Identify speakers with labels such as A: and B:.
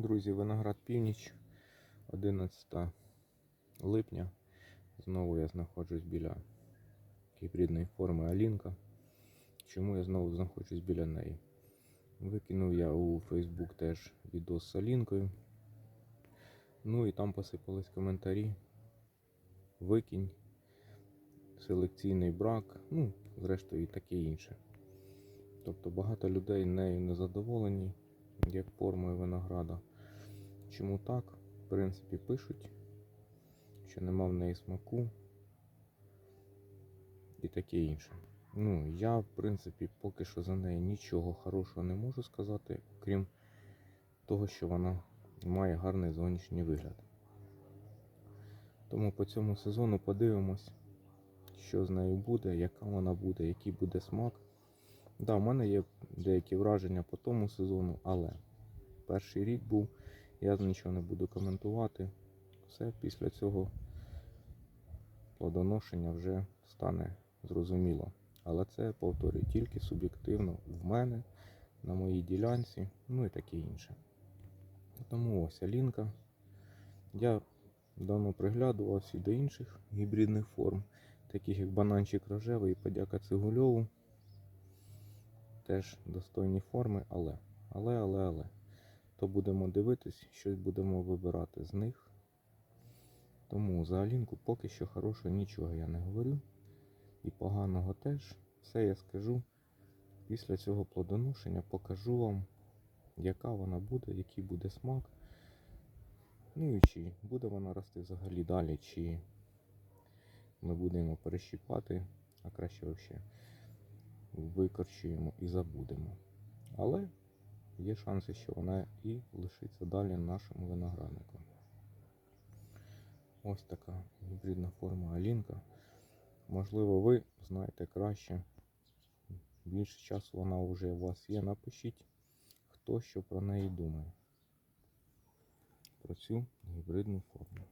A: Друзі, виноград північ, 11 липня. Знову я знаходжусь біля гібридної форми Алінка. Чому я знову знаходжусь біля неї? Викинув я у Facebook теж відос з Алінкою. Ну і там посипались коментарі. Викинь, селекційний брак, ну, зрештою і таке інше. Тобто багато людей нею не задоволені, як формою винограда. Чому так? В принципі, пишуть, що нема в неї смаку і таке інше. Ну, я, в принципі, поки що за неї нічого хорошого не можу сказати, крім того, що вона має гарний зовнішній вигляд. Тому по цьому сезону подивимось, що з нею буде, яка вона буде, який буде смак. Да, в мене є деякі враження по тому сезону, але перший рік був, я нічого не буду коментувати. Все після цього плодоношення вже стане зрозуміло. Але це, повторюю, тільки суб'єктивно в мене, на моїй ділянці, ну і таке інше. Тому ось Алінка. Я давно приглядувався до інших гібридних форм, таких як бананчик рожевий і подяка цигульову. Теж достойні форми, але, але, але, але. То будемо дивитись, щось будемо вибирати з них. Тому за Алінку поки що хорошого нічого я не говорю. І поганого теж. Все я скажу. Після цього плодоношення покажу вам, яка вона буде, який буде смак. Ну і чи буде вона рости взагалі далі, чи ми будемо перещіпати, а краще взагалі викорчуємо і забудемо. Але є шанси, що вона і лишиться далі на нашому винограднику. Ось така гібридна форма Алінка. Можливо, ви знаєте краще. Більше часу вона вже у вас є. Напишіть, хто що про неї думає. Про цю гібридну форму.